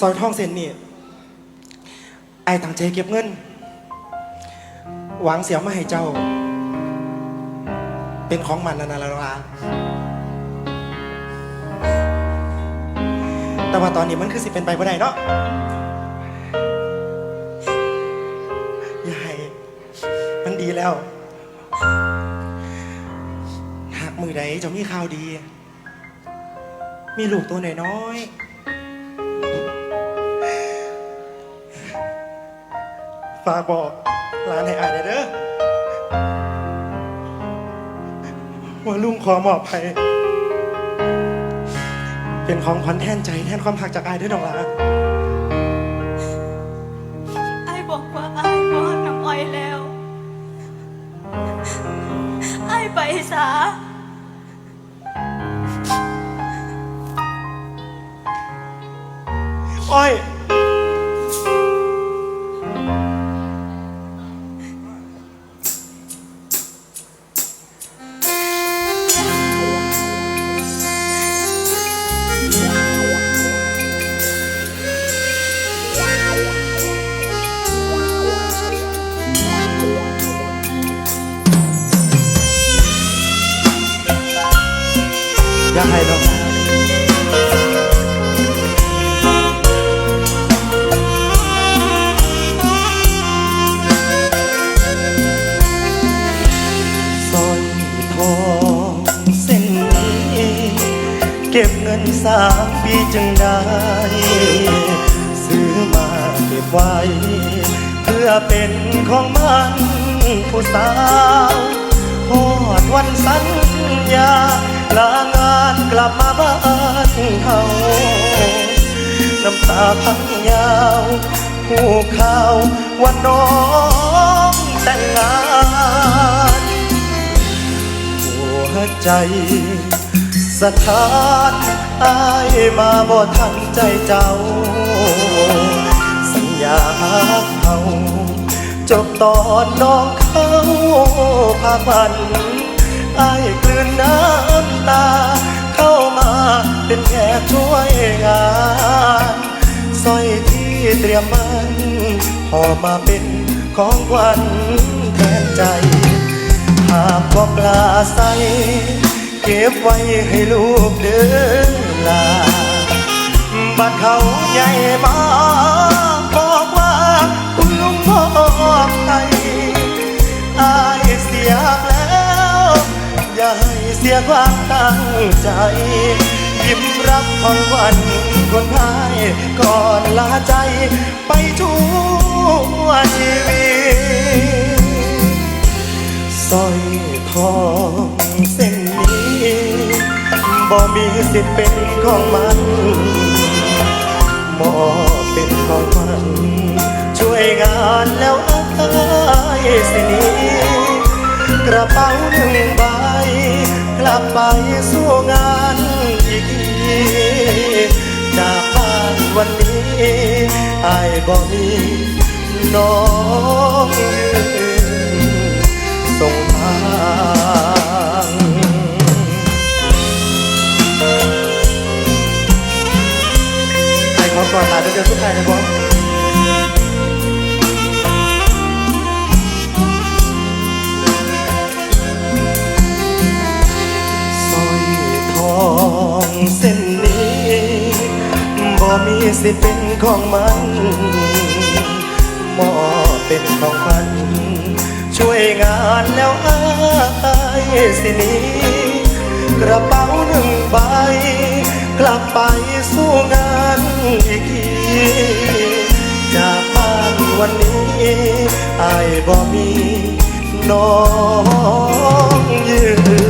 ซอยทองเส้นนี่ไอ้ตั้งใจเก็บเงิน หวังเสียมาให้เจ้า เป็นของมันนานาลาลาแต่ว่าตอนนี้มันคือสิเป็นไปบ่ได้เนาะยายมันดีแล้ว หากมือใดจะมีข่าวดี มีลูกตัวน้อย ฝากบอกหลานให้อายหน่อยเด้อว่าลุงขอมอบให้เป็นของขวัญแทนใจแทนความหักจากอายเด้อดอกหลาไอ้บอกว่าไอ้บอกน้ำอ้อยแล้วไอ้ไปสาอ้อย อยากให้ดอกหลาสร้อยทองเส้นนี้เก็บเงินสามปีจึงได้ ซื้อมาเก็บไว้ เพื่อเป็นของมันผู้สาวพอดวันสัญญา ลับมาบ้านเขาน้ำตาพังยาวผู้ข่าวว่าน้องแต่งงานหัวใจสถานอายมาบ่ทันใจเจ้า สัญญาหักเขาจบตอนน้องเขาพาพันอายกลืนน้ำตา เป็นแขกช่วยงานสร้อยที่เตรียมมันพอมาเป็นของขวัญแทนใจ หากบอกลาใสเก็บไว้ให้ลูกเดินลาบ้านเขาใหญ่มาบอกว่าคุณลุงบอกไทยอายเสียแล้ว อย่าให้เสียความตั้งใจ องวัญคนพายก่อนลาใจไปทั่วชีวิตสร้อยทองเส้นนี้บ่มีสิทธิ์เป็นของมันมอบเป็นของมันช่วยงานแล้วอายสินี้กระเป๋าหนึ่งใบกลับไปสู้ อายบ่มีน้องยืนส่งทางใครขอก่อนลาเดือนสุดท้ายนะบอส สิทธิ์เป็นของมันมอเป็นของขวัญช่วยงานแล้วอายสินี้กระเป๋าหนึ่งใบ กลับไปสู้งานอีกทีจากบ้านวันนี้อายบ่มีน้องยืม